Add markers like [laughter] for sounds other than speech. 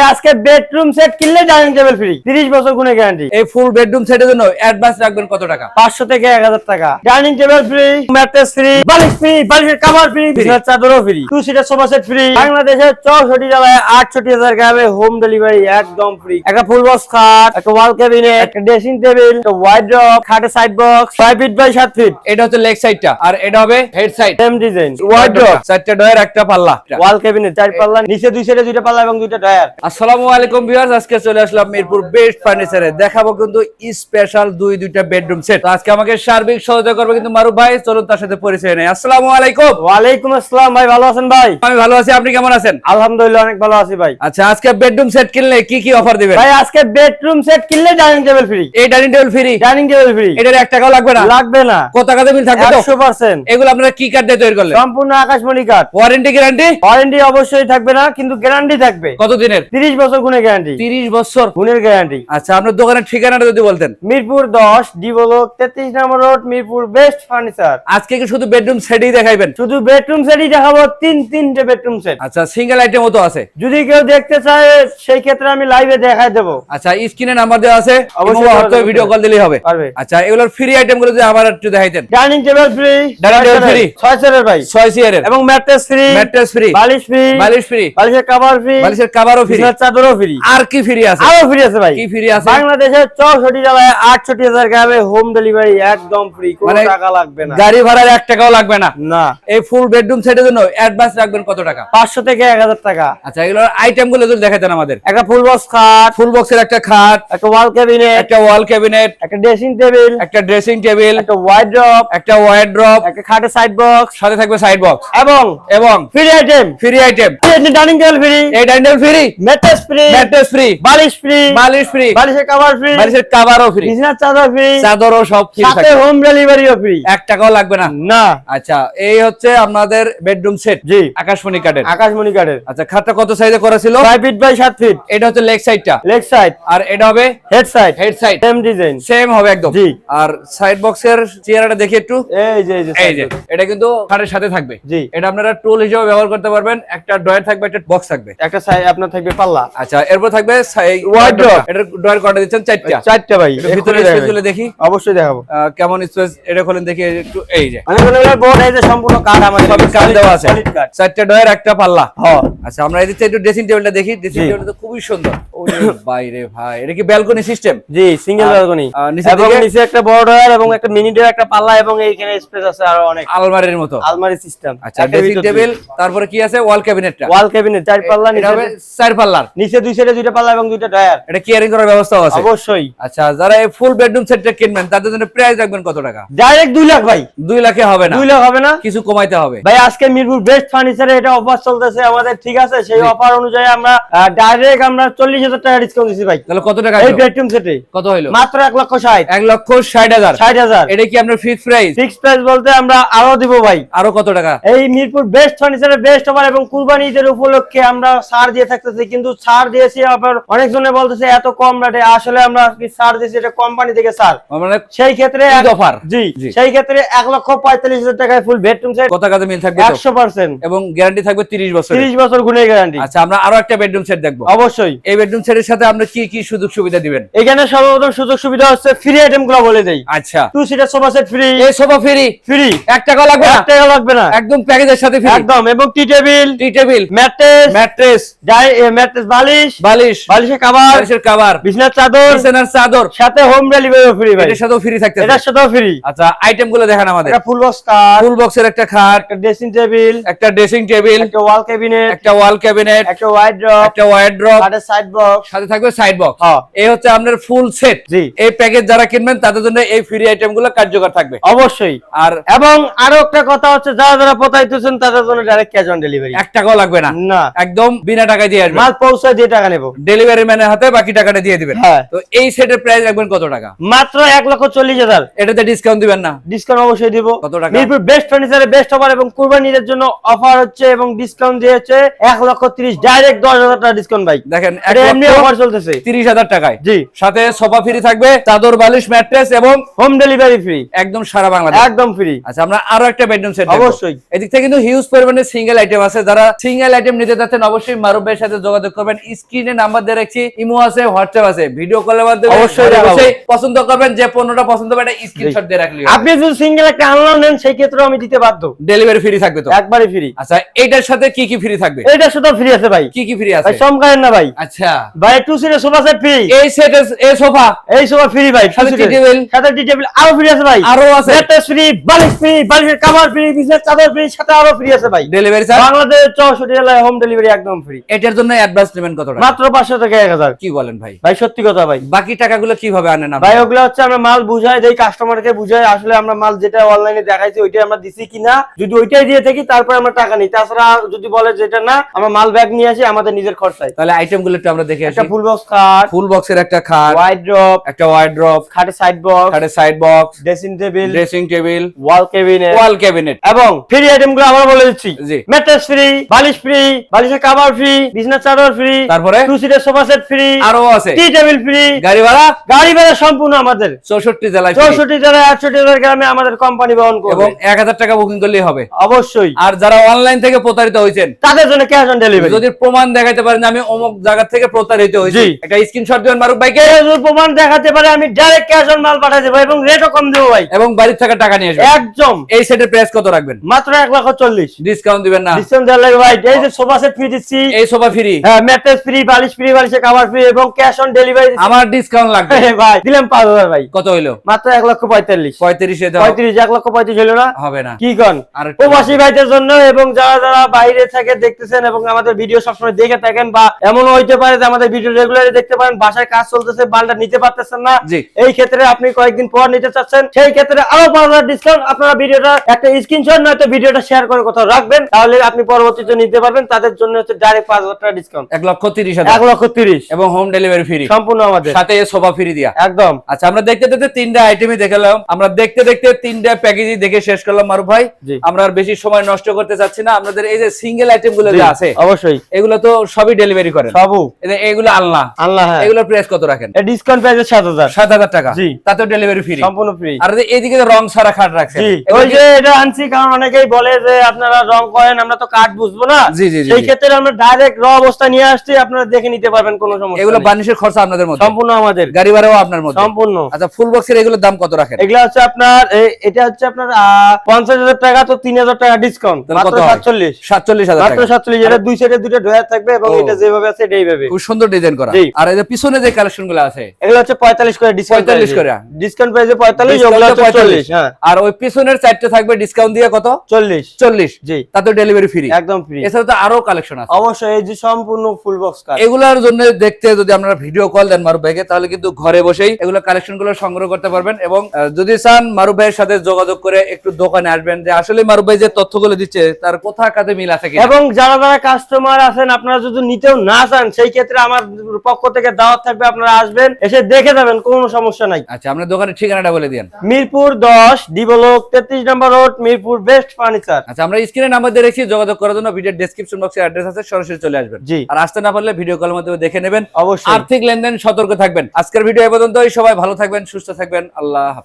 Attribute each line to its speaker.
Speaker 1: ভাই আজকে bedroom set কিনলে ডাইনিং টেবিল ফ্রি 30 বছর গুণে গ্যারান্টি
Speaker 2: এই ফুল বেডরুম সেটের জন্য অ্যাডভান্স রাখবেন কত টাকা?
Speaker 1: 500 থেকে 1000 টাকা। Dining table free mattress free বালিশ ফ্রি বালিশের কভার ফ্রি বিছানার চাদরও free two seater sofa set free বাংলাদেশের 64 জেলায় 68 হাজার গ্রামে হোম ডেলিভারি একদম ফ্রি একটা ফুল বক্স খাট একটা ওয়াল ক্যাবিনেট একটা ড্রেসিং টেবিল একটা ওয়াইড্রপ খাটের side box 5 feet by 7 feet
Speaker 2: এটা হচ্ছে লেগ সাইডটা আর এটা হবে head side
Speaker 1: same design wardrobe
Speaker 2: চারটা ডয়ের একটা পাল্লা।
Speaker 1: ওয়াল ক্যাবিনেট চার পাল্লা নিচে দুই সাইডে দুইটা পাল্লা এবং দুইটা ডয়ার
Speaker 2: আসসালামু আলাইকুম ভিউয়ার্স আজকে চলে আসলাম মিরপুর বেস্ট ফার্নিচারে। দেখাবো কিন্তু স্পেশাল দুই দুইটা বেডরুম সেট আজকে আমাকে সার্বিক সহযোগিতা করবে কিন্তু মারুফ ভাই চলুন তার সাথে পরিচয় নেই। আসসালামু আলাইকুম।
Speaker 1: ওয়ালাইকুম আসসালাম ভাই ভালো আছেন ভাই?
Speaker 2: আমি ভালো আছি আপনি কেমন আছেন?
Speaker 1: আলহামদুলিল্লাহ অনেক ভালো আছি ভাই।
Speaker 2: আচ্ছা আজকে বেডরুম সেট কিনলে কি কি অফার দিবেন?
Speaker 1: ভাই আজকে বেডরুম সেট কিনলে ডাইনিং টেবিল ফ্রি
Speaker 2: এই dining table free
Speaker 1: dining table free
Speaker 2: এটার এক টাকাও লাগবে না?
Speaker 1: লাগবে না।
Speaker 2: কত টাকাতে বিল থাকবে তো?
Speaker 1: একশো পার্সেন্ট
Speaker 2: এগুলো আপনারা কি কার্ড দিয়ে তৈরি করলেন?
Speaker 1: সম্পূর্ণ আকাশমণি কাঠ
Speaker 2: ওয়ারেন্টি গ্যারান্টি
Speaker 1: ওয়ারেন্টি অবশ্যই থাকবে না কিন্তু গ্যারান্টি থাকবে।
Speaker 2: কত দিনের
Speaker 1: তিরিশ বছর গুণে গ্যারান্টি
Speaker 2: তিরিশ বছর।
Speaker 1: গুণের গ্যারান্টি
Speaker 2: আচ্ছা আপনার দোকানের ঠিকানাটা যদি বলতেন।
Speaker 1: মিরপুর দশ ডি ব্লক তেত্রিশ নম্বর রোড মিরপুর বেস্ট ফার্নিচার
Speaker 2: আজকে কি শুধু বেডরুম সেটই দেখাইবেন?
Speaker 1: শুধু বেডরুম সেটই দেখাবো তিন তিনটে বেডরুম সেট
Speaker 2: আচ্ছা সিঙ্গেল আইটেমও তো আছে।
Speaker 1: যদি কেউ দেখতে চায় সেই ক্ষেত্রে আমি লাইভে দেখাই দেবো।
Speaker 2: আচ্ছা স্ক্রিনে নাম্বার দেওয়া আছে।
Speaker 1: অবশ্যই
Speaker 2: ভিডিও কল দিলেই হবে। আচ্ছা এগুলোর ফ্রি আইটেমগুলো যদি আবার একটু দেখাইতেন।
Speaker 1: Dining table free
Speaker 2: Dining table free?
Speaker 1: ছয় সেটের ভাই।
Speaker 2: ছয় সিয়ারের
Speaker 1: এবং ম্যাট্রেস ফ্রি
Speaker 2: ম্যাট্রেস ফ্রি
Speaker 1: বালিশ ফ্রি
Speaker 2: বালিশ ফ্রি
Speaker 1: বালিশের কভার ফ্রি
Speaker 2: বালিশের কাভারও ফ্রি
Speaker 1: বিছানার চাদরও ফ্রি
Speaker 2: আর কি ফ্রি আছে?
Speaker 1: আরও ফ্রি আছে ভাই।
Speaker 2: কি ফ্রি আছে?
Speaker 1: বাংলাদেশের চৌষট্টি জেলায় আটষট্টি হাজার গ্রামে হোম ডেলিভারি একদম ফ্রি কোনো টাকা লাগবে না।
Speaker 2: গাড়ি ভাড়ার এক টাকাও লাগবে না?
Speaker 1: না।
Speaker 2: এই ফুল বেডরুম সেটের জন্য অ্যাডভান্স রাখবেন কত টাকা?
Speaker 1: পাঁচশো থেকে এক হাজার টাকা।
Speaker 2: আচ্ছা এগুলোর আইটেমগুলো যদি দেখাতেন আমাদের।
Speaker 1: একটা ফুল বক্স খাট
Speaker 2: ফুল বক্সের একটা খাট
Speaker 1: একটা ওয়াল ক্যাবিনেট
Speaker 2: একটা ওয়াল ক্যাবিনেট
Speaker 1: একটা ড্রেসিং টেবিল
Speaker 2: একটা ড্রেসিং টেবিল
Speaker 1: একটা ওয়াইড্রপ
Speaker 2: একটা ওয়ার্ড্রপ
Speaker 1: একটা খাটের সাইড বক্স
Speaker 2: সাথে থাকবে সাইড বক্স
Speaker 1: এবং
Speaker 2: এবং
Speaker 1: free item
Speaker 2: free item
Speaker 1: dining table free
Speaker 2: এই dining table free
Speaker 1: mattress free
Speaker 2: mattress free
Speaker 1: বালিশ ফ্রি
Speaker 2: বালিশ ফ্রি
Speaker 1: বালিশের কভার ফ্রি
Speaker 2: বালিশের কাভারও ফ্রি
Speaker 1: বিছানার চাদর ফ্রি
Speaker 2: চাদরও সব ফ্রি
Speaker 1: সাথে হোম ডেলিভারিও ফ্রি
Speaker 2: এক টাকাও লাগবে না?
Speaker 1: না।
Speaker 2: আচ্ছা এই হচ্ছে আপনাদের বেডরুম সেট
Speaker 1: জি।
Speaker 2: আকাশমণি কাঠের।
Speaker 1: আকাশমণি কাঠের।
Speaker 2: আচ্ছা খাটটা কত সাইজে করা ছিল?
Speaker 1: ছয় ফিট বাই সাত ফিট
Speaker 2: এটা হচ্ছে লেগ সাইডটা
Speaker 1: লেগ সাইড
Speaker 2: আর এটা হবে
Speaker 1: head side
Speaker 2: head side
Speaker 1: same design
Speaker 2: same হবে একদম।
Speaker 1: জি।
Speaker 2: আর সাইড বক্সের চেয়ারটা দেখি একটু।
Speaker 1: এই যে এই যে
Speaker 2: এই যে এটা কিন্তু খাটের সাথে থাকবে।
Speaker 1: জি।
Speaker 2: এটা আপনারা টুল হিসেবে ব্যবহার করতে পারবেন। একটা ডয়ার থাকবে একটা বক্স থাকবে।
Speaker 1: একটা সাইড আপনার থাকবে পাল্লা
Speaker 2: আচ্ছা এরপর থাকবে। এটা ডয়ার দিচ্ছেন চারটা।
Speaker 1: চারটা ভাই
Speaker 2: ভিতরে স্পেস। গুলো দেখি।
Speaker 1: অবশ্যই দেখাবো।
Speaker 2: কেমন স্পেস এটা খোলেন দেখি একটু এই যে।
Speaker 1: অনেক অনেক বোর্ড এই যে সম্পূর্ণ কাঠ আমাদের
Speaker 2: কাঠ দেওয়া আছে। চারটা ডয়ার একটা পাল্লা।
Speaker 1: হ্যাঁ
Speaker 2: আচ্ছা আমরা এদিকে একটু ড্রেসিং টেবিলটা দেখি। ড্রেসিং টেবিলটা তো খুবই সুন্দর। ওরে বাইরে ভাই এটা কি ব্যালকনি সিস্টেম
Speaker 1: জি সিঙ্গেল ব্যালকনি এবং নিচে একটা বড় ডয়ার এবং একটা মিনি ডয়ার একটা পাল্লা এবং এইখানে স্পেস আছে আরও অনেক।
Speaker 2: আলমারির মতো।
Speaker 1: আলমারি সিস্টেম
Speaker 2: আচ্ছা ড্রেসিং টেবিল তারপরে কি আছে? ওয়াল ক্যাবিনেটটা
Speaker 1: ওয়াল ক্যাবিনেট চার পাল্লা নিচে
Speaker 2: চার পাল্লার?
Speaker 1: নিচে দুই সাইডে দুইটা পাল্লা এবং দুইটা ডয়ার
Speaker 2: এটা কেয়ারিং করার ব্যবস্থাও আছে?
Speaker 1: অবশ্যই।
Speaker 2: আচ্ছা যারা এই ফুল বেডরুম সেটটা কিনবেন তাদের জন্য প্রাইস রাখবেন কত টাকা?
Speaker 1: ডাইরেক্ট দুই লাখ ভাই।
Speaker 2: দুই লাখে হবে না।
Speaker 1: দুই লাখ হবে না?
Speaker 2: কিছু কমাইতে হবে।
Speaker 1: ভাই আজকে মিরপুর বেস্ট ফার্নিচারে এটা অফার চলতেছে আমাদের ঠিক আছে? সেই অফার অনুযায়ী আমরা ডাইরেক্ট আমরা চল্লিশ হাজার টাকা ডিসকাউন্ট দিচ্ছি ভাই।
Speaker 2: তাহলে কত টাকা
Speaker 1: এই বেডরুম সেটে
Speaker 2: কত হইল?
Speaker 1: মাত্র এক লক্ষ ষাট।
Speaker 2: এক লক্ষ ষাট হাজার।
Speaker 1: ষাট
Speaker 2: এটা কি আপনার ফিক্স প্রাইস
Speaker 1: ফিক্স প্রাইস বলতে আমরা আরও দিব ভাই।
Speaker 2: আরও কত টাকা?
Speaker 1: এই মিরপুর বেস্ট ফার্নিচারের বেস্ট অফার এবং কুরবানি ঈদের উপলক্ষে আমরা ছাড় দিয়ে থাকতেছি কিন্তু ছাড় দিয়েছি আবার অনেকজনে বলতেছে এত কম রেটে আসলে আমরা কি ছাড় দিয়েছি এটা কোম্পানি থেকে ছাড়?
Speaker 2: মানে
Speaker 1: সেই ক্ষেত্রে এক-
Speaker 2: offer।
Speaker 1: জি। সেই ক্ষেত্রে এক লক্ষ পঁয়তাল্লিশ হাজার টাকায় ফুল বেডরুম সেট
Speaker 2: কত কাজে মিল থাকবে
Speaker 1: একশো পার্সেন্ট
Speaker 2: এবং গ্যারান্টি থাকবে তিরিশ বছর
Speaker 1: তিরিশ বছর গুণের গ্যারান্টি
Speaker 2: আচ্ছা আমরা আরও একটা বেডরুম সেট দেখব।
Speaker 1: অবশ্যই।
Speaker 2: এই বেডরুম সেটের সাথে আমরা কি কি সুযোগ সুবিধা দিবেন?
Speaker 1: এখানে সর্বপ্রথম সুযোগ সুবিধা হচ্ছে ফ্রি আইটেমগুলো বলে দেই।
Speaker 2: আচ্ছা।
Speaker 1: Two seater sofa set free
Speaker 2: এই সোফা ফ্রি
Speaker 1: ফ্রি
Speaker 2: এক টাকা লাগবে না?
Speaker 1: এক টাকা লাগবে না।
Speaker 2: একদম প্যাকেজের সাথে ফ্রি
Speaker 1: একদম এবং tea table
Speaker 2: tea table
Speaker 1: mattress
Speaker 2: mattress
Speaker 1: mattress বালিশ
Speaker 2: বালিশ।
Speaker 1: বালিশের
Speaker 2: বালিশের কভার
Speaker 1: বিছনার চাদর
Speaker 2: বিছানার চাদর।
Speaker 1: সাথে হোম ডেলিভারি ফ্রি ভাই।
Speaker 2: এটার সাথেও ফ্রি থাকতে
Speaker 1: এটার সাথেও ফ্রি
Speaker 2: আচ্ছা আইটেমগুলো দেখান আমাদের।
Speaker 1: একটা ফুল বক্স কার
Speaker 2: ফুল বক্সের একটা খাট
Speaker 1: একটা ড্রেসিং টেবিল
Speaker 2: একটা ড্রেসিং টেবিল
Speaker 1: একটা ওয়াল ক্যাবিনেট
Speaker 2: একটা ওয়াল ক্যাবিনেট
Speaker 1: একটা ওয়াইড ড্রপ
Speaker 2: একটা ওয়ার্ড্রপ
Speaker 1: একটা সাইড বক্স
Speaker 2: সাথে থাকবে সাইড বক্স
Speaker 1: হ্যাঁ।
Speaker 2: এই হচ্ছে আপনার ফুল সেট
Speaker 1: জি।
Speaker 2: এই প্যাকেজ যারা কিনবেন তাদের জন্য এই ফ্রি আইটেমগুলো কার্যকর থাকবে।
Speaker 1: অবশ্যই।
Speaker 2: আর
Speaker 1: এবং আরও একটা কথা হচ্ছে যারা যারা প্রতারিতেছেন তাদের জন্য ডাইরেক্ট ক্যাশ অন ডেলিভারি
Speaker 2: এক টাকাও লাগবে না।
Speaker 1: না।
Speaker 2: একদম বিনা টাকায় দিয়ে আসবে।
Speaker 1: পৌঁছায় দিয়ে টাকা নেব।
Speaker 2: ডেলিভারি ম্যানের হাতে বাকি টাকাটা দিয়ে দিবেন।
Speaker 1: হ্যাঁ।
Speaker 2: তো এই সেটের প্রাইস রাখবেন কত টাকা?
Speaker 1: মাত্র এক লক্ষ চল্লিশ হাজার।
Speaker 2: এটাতে ডিসকাউন্ট দিবেন না?
Speaker 1: ডিসকাউন্ট অবশ্যই দিব।
Speaker 2: কত টাকা?
Speaker 1: মিরপুর বেস্ট ফার্নিচারের বেস্ট অফার এবং কুরবানির জন্য অফার হচ্ছে এবং ডিসকাউন্ট দিয়েছে এক লক্ষ তিরিশ। ডাইরেক্ট দশ হাজার টাকা ডিসকাউন্ট ভাই।
Speaker 2: দেখেন
Speaker 1: নিয়ে অফার চলতেছে।
Speaker 2: তিরিশ হাজার টাকায়।
Speaker 1: জি।
Speaker 2: সাথে সোফা ফ্রি থাকবে চাদর বালিশ ম্যাট্রেস এবং
Speaker 1: হোম ডেলিভারি ফ্রি
Speaker 2: একদম সারা বাংলাদেশ।
Speaker 1: একদম ফ্রি
Speaker 2: আচ্ছা আমরা আরও একটা বেডরুম সেট
Speaker 1: অবশ্যই।
Speaker 2: এদিক থেকে কিন্তু হিউজ পরিমাণে সিঙ্গেল আইটেম আছে। যারা সিঙ্গেল আইটেম নিতে চাচ্ছেন অবশ্যই মারুফ ভাইয়ের সাথে যোগাযোগ করবেন। স্ক্রিনে নাম্বার দিয়ে রাখছি ইমো আছে হোয়াটসঅ্যাপ আছে। ভিডিও কলের মাধ্যমে
Speaker 1: অবশ্যই।
Speaker 2: বসেই পছন্দ করবেন যে পণ্যটা পছন্দ হবে একটা স্ক্রিনশট দিয়ে রাখলি
Speaker 1: আপনি যদি সিঙ্গেল একটা আনলাম নেন সেই ক্ষেত্রে আমি দিতে বাধ্য।
Speaker 2: ডেলিভারি ফ্রি থাকবে তো?
Speaker 1: একবারই ফ্রি
Speaker 2: আচ্ছা এটার সাথে কি কি ফ্রি থাকবে?
Speaker 1: এটা শুধু ফ্রি আছে ভাই।
Speaker 2: কি কি ফ্রি
Speaker 1: ভাই
Speaker 2: আছে
Speaker 1: চমকায়েন না ভাই।
Speaker 2: আচ্ছা।
Speaker 1: ভাই টু সিটের সোফা সেট ফ্রি
Speaker 2: এই সেট এই সোফা
Speaker 1: এই সোফা ফ্রি ভাই
Speaker 2: সাথে tea table।
Speaker 1: সাথে টি টেবিল আরও ফ্রি আছে ভাই।
Speaker 2: আরও আছে?
Speaker 1: ম্যাট্রেস ফ্রি বালিশ ফ্রি বালিশের কভার ফ্রি বিজনেস চাদর ফ্রি সাথে আরও ফ্রি আছে ভাই।
Speaker 2: ডেলিভারি চার্জ
Speaker 1: বাংলাদেশ চৌষট্টি জেলায় হোম ডেলিভারি একদম ফ্রি
Speaker 2: এটার জন্য অ্যাডভান্স কত টাকা?
Speaker 1: মাত্র পাঁচশো থেকে এক হাজার।
Speaker 2: কি বলেন ভাই?
Speaker 1: ভাই সত্যি কথা ভাই।
Speaker 2: বাকি টাকাগুলো কীভাবে আনেন আপনি?
Speaker 1: ভাই ওগুলো হচ্ছে আমরা মাল বুঝাই দেই কাস্টমারকে বুঝাই আসলে আমরা মাল যেটা অনলাইনে দেখাইছি ওইটাই আমরা দিছি কিনা। যদি ওইটাই দিয়ে থাকি তারপর আমরা টাকা নিই। তাছাড়া যদি বলে যেটা না আমরা মাল ব্যাগ নিয়ে আসি আমাদের নিজের খরচায়।
Speaker 2: তাহলে আইটেমগুলো একটু আমরা দেখে আসি।
Speaker 1: একটা ফুল বক্স খাট
Speaker 2: ফুল বক্সের একটা খাট
Speaker 1: ওয়াইড ড্রপ
Speaker 2: একটা ওয়ার্ড্রপ
Speaker 1: খাটে সাইড বক্স
Speaker 2: খাটের side box
Speaker 1: dressing table
Speaker 2: dressing table
Speaker 1: wall cabinet
Speaker 2: wall cabinet
Speaker 1: এবং ফ্রি আইটেমগুলো আবার বলে দিচ্ছি।
Speaker 2: জি।
Speaker 1: ম্যাট্রেস ফ্রি বালিশ ফ্রি বালিশের কাভার ফ্রি বিছনার চাদর ফ্রি
Speaker 2: তারপরে?
Speaker 1: টু সিটের সোফা সেট ফ্রি
Speaker 2: আরও আছে।
Speaker 1: টি টেবিল ফ্রি
Speaker 2: গাড়ি ভাড়া?
Speaker 1: গাড়ি ভাড়া সম্পূর্ণ আমাদের।
Speaker 2: চৌষট্টি জেলায় free।
Speaker 1: চৌষট্টি জেলায় একষট্টি জেলার গ্রামে আমাদের কোম্পানি বহন করবে।
Speaker 2: এক হাজার টাকা বুকিং করলেই হবে।
Speaker 1: অবশ্যই।
Speaker 2: আর যারা অনলাইন থেকে প্রতারিত হয়েছেন
Speaker 1: তাদের জন্য ক্যাশ অন ডেলিভারি
Speaker 2: যদি প্রমাণ দেখাতে পারেন আমি অমুক জায়গা থেকে প্রতারিত হয়েছি একটা স্ক্রিনশট দেবেন মারুফ ভাইকে।
Speaker 1: প্রমাণ দেখাতে পারে আমি ডাইরেক্ট ক্যাশ অন মাল পাঠাই দেবো এবং রেটও কম দেবো ভাই।
Speaker 2: এবং বাড়ির থেকে টাকা নিয়ে আসবেন।
Speaker 1: একদম।
Speaker 2: এই সেটের প্রাইস কত রাখবেন?
Speaker 1: মাত্র এক লক্ষ চল্লিশ।
Speaker 2: ডিসকাউন্ট দিবেন না।
Speaker 1: ডিসকাউন্ট দেওয়ার লাগে ভাই। এই যে সোফা সেট ফ্রি দিচ্ছি।
Speaker 2: এই সোফা ফ্রি
Speaker 1: হ্যাঁ ম্যাট্রেস ফ্রি বালিশ ফ্রি বালিশের কাভার ফ্রি এবং ক্যাশ অন ডেলিভারি
Speaker 2: আমার ডিসকাউন্ট লাগবে। [laughs]
Speaker 1: ভাই দিলাম পাঁচ হাজার ভাই।
Speaker 2: কত হইল?
Speaker 1: মাত্র এক লক্ষ পঁয়তাল্লিশ।
Speaker 2: পঁয়ত্রিশে দাও
Speaker 1: পঁয়ত্রিশ এক লক্ষ পঁয়ত্রিশ হলো না?
Speaker 2: হবে না।
Speaker 1: কি কন? প্রবাসী ভাইদের জন্য এবং যারা যারা বাইরে থেকে দেখতেছেন এবং আমাদের ভিডিও সবসময় দেখে থাকেন বা এমনও হইতে পারে যে আমাদের ভিডিও রেগুলারলি দেখতে পারেন বাসায় কাজ চলতেছে মালটা নিতে পারতেছেন না। এই ক্ষেত্রে আপনি কয়েকদিন পর নিতে চাচ্ছেন সেই ক্ষেত্রে আরও পাঁচ হাজার ডিসকাউন্ট আপনারা ভিডিওটা একটা স্ক্রিনশট নয়তো ভিডিওটা শেয়ার করে কোথাও রাখবেন তাহলে আপনি পরবর্তীতে নিতে পারবেন। তাদের জন্য হচ্ছে ডাইরেক্ট পাঁচ হাজার টাকা ডিসকাউন্ট
Speaker 2: এক লক্ষ তিরিশ
Speaker 1: এক
Speaker 2: হাজার
Speaker 1: লক্ষ তিরিশ।
Speaker 2: এবং হোম ডেলিভারি ফ্রি
Speaker 1: সম্পূর্ণ আমাদের।
Speaker 2: সাথে সোফা ফ্রি দিয়া।
Speaker 1: একদম।
Speaker 2: আচ্ছা আমরা দেখতে দেখতে তিনটা আইটেমই দেখালাম। আমরা দেখতে দেখতে তিনটা প্যাকেজই দেখে শেষ করলাম মারুফ ভাই। আমরা আর বেশি সময় নষ্ট করতে চাচ্ছি না। আপনাদের এই যে সিঙ্গেল আইটেমগুলো যে আছে
Speaker 1: অবশ্যই।
Speaker 2: এগুলো তো সবই ডেলিভারি করেন।
Speaker 1: সবু
Speaker 2: এগুলো আল্লাহ
Speaker 1: আল্লাহ হ্যাঁ।
Speaker 2: এগুলোর প্রাইস কত রাখেন?
Speaker 1: ডিসকাউন্ট পেয়েছে সাত হাজার।
Speaker 2: সাত হাজার টাকা।
Speaker 1: জি।
Speaker 2: তাতেও ডেলিভারি ফ্রি
Speaker 1: সম্পূর্ণ ফ্রি
Speaker 2: আর এদিকে রং সারা খাট রাখছেন
Speaker 1: ওই যে এটা আনছি কারণ অনেকেই বলে যে আপনারা রং করেন আমরা তো কাঠ বুঝব না। সেই ক্ষেত্রে আমরা ডাইরেক্ট র অবস্থা নিয়ে আসছি আপনারা দেখে নিতে পারবেন কোনো সমস্যা
Speaker 2: এগুলো বানিশের খরচা আপনাদের মধ্যে।
Speaker 1: সম্পূর্ণ আমাদের।
Speaker 2: গাড়ি ভাড়াও আপনার মধ্যে।
Speaker 1: সম্পূর্ণ।
Speaker 2: আচ্ছা ফুল বক্সের এগুলোর দাম কত রাখেন?
Speaker 1: এগুলা হচ্ছে আপনার এটা হচ্ছে আপনার আহ, পঞ্চাশ হাজার টাকা তো তিন হাজার টাকা ডিসকাউন্ট মাত্র
Speaker 2: কত হয়?
Speaker 1: সাতচল্লিশ।
Speaker 2: সাতচল্লিশ হাজার
Speaker 1: মাত্র
Speaker 2: টাকা।
Speaker 1: সাতচল্লিশ। এটা দুই সাইডে দুটো ড্রয়ার থাকবে এবং এটা যেভাবে আছে এটাই ভাবে
Speaker 2: খুব সুন্দর ডিজাইন করা। আর এই যে পিছনে যে কালেকশনগুলো আছে?
Speaker 1: এগুলো হচ্ছে পঁয়তাল্লিশ করে ডিসকাউন্ট
Speaker 2: 45 করে।
Speaker 1: ডিসকাউন্ট প্রাইসে পঁয়তাল্লিশ
Speaker 2: Discount
Speaker 1: ওগুলো হচ্ছে
Speaker 2: 45
Speaker 1: হ্যাঁ।
Speaker 2: আর ওই পিছনের চারটে থাকবে ডিসকাউন্ট দিয়ে কত?
Speaker 1: চল্লিশ।
Speaker 2: চল্লিশ।
Speaker 1: জি।
Speaker 2: তাতে ডেলিভারি ফ্রি
Speaker 1: একদম ফ্রি
Speaker 2: এছাড়া তো আরও কালেকশন আছে।
Speaker 1: অবশ্যই এই যে সম্পূর্ণ ফুল বক্স
Speaker 2: এগুলোর জন্য দেখতে যদি আপনারা ভিডিও কল দেন মারুফ ভাইকে তাহলে কিন্তু ঘরে বসেই এগুলো কালেকশনগুলো সংগ্রহ করতে পারবেন এবং যদি চান মারুফ ভাইয়ের সাথে যোগাযোগ করে একটু দোকানে আসবেন যে আসলে মারুফ ভাই যে তথ্যগুলো দিচ্ছে তার কোথা কাতে মিল আছে
Speaker 1: এবং যারা যারা কাস্টমার আছেন আপনারা যদি নিতেও না চান সেই ক্ষেত্রে আমার পক্ষ থেকে দাওয়াত থাকবে আপনারা আসবেন এসে দেখে যাবেন কোনো সমস্যা নাই।
Speaker 2: আচ্ছা আপনার দোকানের ঠিকানাটা বলে দিন
Speaker 1: মিরপুর দশ ডিবলক তেত্রিশ নম্বর রোড মিরপুর বেস্ট ফার্নিচার।
Speaker 2: আচ্ছা আমরা স্ক্রিনে নাম্বার দিয়ে রেখেছি যোগাযোগ করার জন্য ভিডিও ডেসক্রিপশন বক্সে অ্যাড্রেস আছে সরাসরি চলে আসবেন।
Speaker 1: জি।
Speaker 2: আর আসতে না পারলে ভিডিও কলের মাধ্যমে দেখে নেবেন।
Speaker 1: অবশ্যই।
Speaker 2: আর্থিক লেনদেন সতর্ক থাকবেন। আজকের ভিডিও এ পর্যন্তই। সবাই ভালো থাকবেন সুস্থ থাকবেন। আল্লাহ।